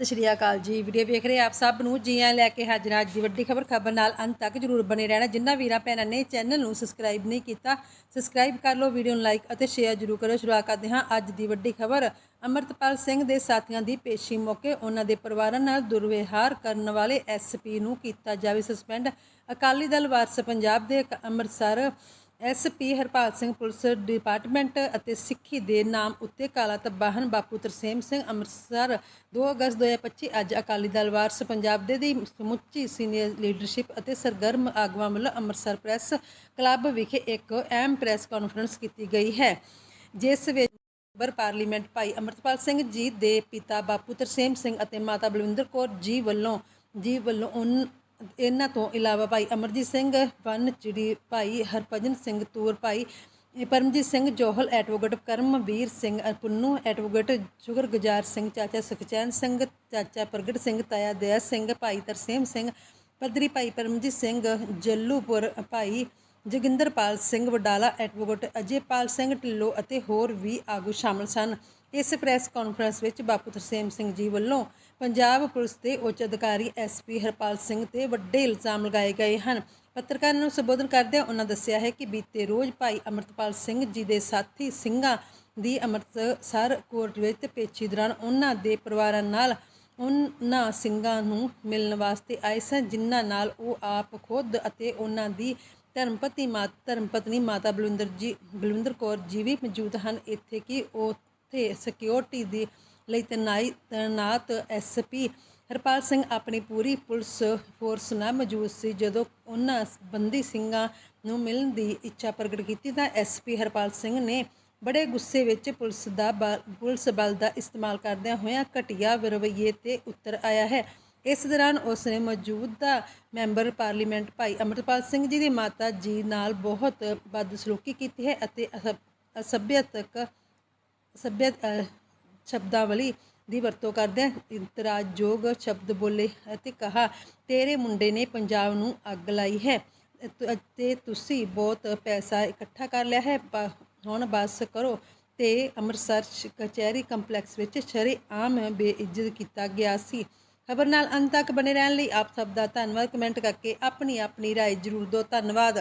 ਸਤਿ ਸ਼੍ਰੀ ਅਕਾਲ ਜੀ। ਵੀਡੀਓ ਵੇਖ ਰਹੇ ਆਪ ਸਭ ਨੂੰ। ਜੀ ਆਇਆਂ ਲੈ ਕੇ ਹਾਜ਼ਰ ਅੱਜ ਦੀ ਵੱਡੀ ਖਬਰ। ਖਬਰ ਨਾਲ ਅੰਤ ਤੱਕ ਜਰੂਰ ਬਣੇ ਰਹਿਣਾ। ਜਿਨ੍ਹਾਂ ਵੀਰਾਂ ਭੈਣਾਂ ਨੇ ਚੈਨਲ ਨੂੰ ਸਬਸਕ੍ਰਾਈਬ ਨਹੀਂ ਕੀਤਾ, ਸਬਸਕ੍ਰਾਈਬ ਕਰ ਲਓ, ਵੀਡੀਓ ਨੂੰ ਲਾਈਕ ਅਤੇ ਸ਼ੇਅਰ ਜਰੂਰ ਕਰੋ। ਸ਼ੁਰੂਆਤ ਕਰਦੇ ਹਾਂ ਅੱਜ ਦੀ ਵੱਡੀ ਖਬਰ। ਅਮਰਤਪਾਲ ਸਿੰਘ ਦੇ ਸਾਥੀਆਂ ਦੀ ਪੇਸ਼ੀ ਮੌਕੇ ਉਹਨਾਂ ਦੇ ਪਰਿਵਾਰਾਂ ਨਾਲ ਦੁਰਵਿਵਹਾਰ ਕਰਨ ਵਾਲੇ ਐਸਪੀ ਨੂੰ ਕੀਤਾ ਜਾਵੇ ਸਸਪੈਂਡ। ਅਕਾਲੀ ਦਲ ਵਾਰਸ ਪੰਜਾਬ ਦੇ ਇੱਕ Amritsar SP Harpal Singh police department ਅਤੇ ਸਿੱਖੀ ਦੇ ਨਾਮ ਉੱਤੇ ਕਾਲਾ ਤਬਾਹਨ ਬਾਪੂ ਤਰਸੇਮ ਸਿੰਘ ਅੰਮ੍ਰਿਤਸਰ 2 ਅਗਸਤ 2025 ਅੱਜ ਅਕਾਲੀ ਦਲ ਵਾਰਸ ਪੰਜਾਬ ਦੇ ਦੀ ਸਮੁੱਚੀ ਸੀਨੀਅਰ ਲੀਡਰਸ਼ਿਪ ਅਤੇ ਸਰਗਰਮ ਆਗੂਆਂ ਵੱਲੋਂ ਅੰਮ੍ਰਿਤਸਰ ਪ੍ਰੈਸ ਕਲੱਬ ਵਿਖੇ ਇੱਕ ਅਹਿਮ ਪ੍ਰੈਸ ਕਾਨਫਰੰਸ ਕੀਤੀ ਗਈ ਹੈ। ਜਿਸ ਵਿੱਚ ਮੈਂਬਰ ਪਾਰਲੀਮੈਂਟ ਭਾਈ ਅਮਰਤਪਾਲ ਸਿੰਘ ਜੀ ਦੇ ਪਿਤਾ ਬਾਪੂ ਤਰਸੇਮ ਸਿੰਘ ਅਤੇ ਮਾਤਾ ਬਲਵਿੰਦਰ ਕੌਰ ਜੀ ਵੱਲੋਂ ਜੀ ਵੱਲੋਂ ਉਨ ਇਹਨਾਂ ਤੋਂ ਇਲਾਵਾ ਭਾਈ ਅਮਰਜੀਤ ਸਿੰਘ ਵਨ ਚਿੜੀ ਭਾਈ ਹਰਭਜਨ ਸਿੰਘ ਤੂਰ ਭਾਈ ਪਰਮਜੀਤ ਸਿੰਘ, ਜੋਹਲ ਐਡਵੋਕੇਟ, ਕਰਮਵੀਰ ਸਿੰਘ ਪੁੰਨੂ ਐਡਵੋਕੇਟ, ਸ਼ੁਕਰਗੁਜ਼ਾਰ ਸਿੰਘ, ਚਾਚਾ ਸੁਖਚੈਨ ਸਿੰਘ, ਚਾਚਾ ਪ੍ਰਗਟ ਸਿੰਘ, ਤਾਇਆ ਦਇਆ ਸਿੰਘ, ਭਾਈ ਤਰਸੇਮ ਸਿੰਘ, ਪੱਧਰੀ ਭਾਈ ਪਰਮਜੀਤ ਸਿੰਘ, ਜੱਲੂਪੁਰ ਭਾਈ ਜੋਗਿੰਦਰਪਾਲ ਸਿੰਘ, ਵਡਾਲਾ ਐਡਵੋਕੇਟ ਅਜੇਪਾਲ ਸਿੰਘ, ਢਿੱਲੋਂ ਅਤੇ ਹੋਰ ਵੀ ਆਗੂ ਸ਼ਾਮਲ ਸਨ। ਇਸ ਪ੍ਰੈਸ ਕਾਨਫਰੰਸ ਵਿੱਚ ਬਾਪੂ ਤਰਸੇਮ ਸਿੰਘ ਜੀ ਵੱਲੋਂ ਪੰਜਾਬ ਪੁਲਿਸ ਦੇ ਉੱਚ ਅਧਿਕਾਰੀ ਐਸਪੀ ਹਰਪਾਲ ਸਿੰਘ ਤੇ ਵੱਡੇ ਇਲਜ਼ਾਮ ਲਗਾਏ ਗਏ ਹਨ। ਪੱਤਰਕਾਰਾਂ ਨੂੰ ਸੰਬੋਧਨ ਕਰਦਿਆਂ ਉਹਨਾਂ ਦੱਸਿਆ ਹੈ ਕਿ ਬੀਤੇ ਰੋਜ਼ ਭਾਈ ਅਮਰਤਪਾਲ ਸਿੰਘ ਜੀ ਦੇ ਸਾਥੀ ਸਿੰਘਾਂ ਦੀ ਅੰਮ੍ਰਿਤਸਰ ਕੋਰਟ ਵਿੱਚ ਪੇਸ਼ੀ ਦੌਰਾਨ ਉਹਨਾਂ ਦੇ ਪਰਿਵਾਰਾਂ ਨਾਲ ਉਹਨਾਂ ਸਿੰਘਾਂ ਨੂੰ ਮਿਲਣ ਵਾਸਤੇ ਆਏ ਸਨ, ਜਿਨ੍ਹਾਂ ਨਾਲ ਉਹ ਆਪ ਖੁਦ ਅਤੇ ਉਹਨਾਂ ਦੀ ਧਰਮਪਤੀ ਮਾਤਾ ਧਰਮਪਤਨੀ ਮਾਤਾ ਬਲਵਿੰਦਰ ਜੀ, ਬਲਵਿੰਦਰ ਕੌਰ ਜੀ ਵੀ ਮੌਜੂਦ ਹਨ। ਇੱਥੇ ਕਿ ਉਹ ਉੱਥੇ ਸਿਕਿਉਰਿਟੀ ਦੀ ਲਈ ਤਨਾਈ, ਤੈਨਾਤ ਐਸਪੀ ਹਰਪਾਲ ਸਿੰਘ ਆਪਣੀ ਪੂਰੀ ਪੁਲਿਸ ਫੋਰਸ ਨਾਲ ਮੌਜੂਦ ਸੀ। ਜਦੋਂ ਉਹਨਾਂ ਬੰਦੀ ਸਿੰਘਾਂ ਨੂੰ ਮਿਲਣ ਦੀ ਇੱਛਾ ਪ੍ਰਗਟ ਕੀਤੀ ਤਾਂ ਐਸਪੀ ਹਰਪਾਲ ਸਿੰਘ ਨੇ ਬੜੇ ਗੁੱਸੇ ਵਿੱਚ ਪੁਲਿਸ ਦਾ ਬਲ- ਪੁਲਿਸ ਬਲ ਦਾ ਇਸਤੇਮਾਲ ਕਰਦਿਆਂ ਹੋਇਆਂ ਘਟੀਆ ਰਵੱਈਏ ਤੇ ਉੱਤਰ ਆਇਆ ਹੈ। ਇਸ ਦੌਰਾਨ ਉਸ ਨੇ ਮੌਜੂਦਾ ਮੈਂਬਰ ਪਾਰਲੀਮੈਂਟ ਭਾਈ ਅਮਰਪਾਲ ਸਿੰਘ ਜੀ ਦੀ ਮਾਤਾ ਜੀ ਨਾਲ ਬਹੁਤ ਬਦਸਲੂਕੀ ਕੀਤੀ ਹੈ ਅਤੇ ਅਸਭ- ਅਸਭਿਅਤਕ ਸਭਿਅ ਅ, ਸ਼ਬਦਾਵਲੀ ਦੀ ਵਰਤੋਂ ਕਰਦਿਆਂ ਇਤਰਾਜ਼ਯੋਗ ਸ਼ਬਦ ਬੋਲੇ ਅਤੇ ਕਹਾ ਤੇਰੇ ਮੁੰਡੇ ਨੇ ਪੰਜਾਬ ਨੂੰ ਅੱਗ ਲਾਈ ਹੈ ਤੇ- ਤੇ ਤੁਸੀਂ ਬਹੁਤ ਪੈਸਾ ਇਕੱਠਾ ਕਰ ਲਿਆ ਹੈ ਬ- ਹੁਣ ਬਸ ਕਰੋ ਤੇ ਅੰਮ੍ਰਿਤਸਰ ਸ਼- ਕਚਹਿਰੀ ਕੰਪਲੈਕਸ ਵਿੱਚ ਸ਼ਰੇਆਮ ਬੇਇੱਜ਼ਤ ਕੀਤਾ ਗਿਆ ਸੀ ਖਬਰ ਨਾਲ ਅੰਤ ਤੱਕ ਬਨੇ ਰਹਿਣ ਲਈ ਆਪ ਸਭ ਦਾ ਧੰਨਵਾਦ ਕਮੈਂਟ ਕਰਕੇ ਆਪਣੀ ਆਪਣੀ رائے ਜ਼ਰੂਰ ਦਿਓ ਧੰਨਵਾਦ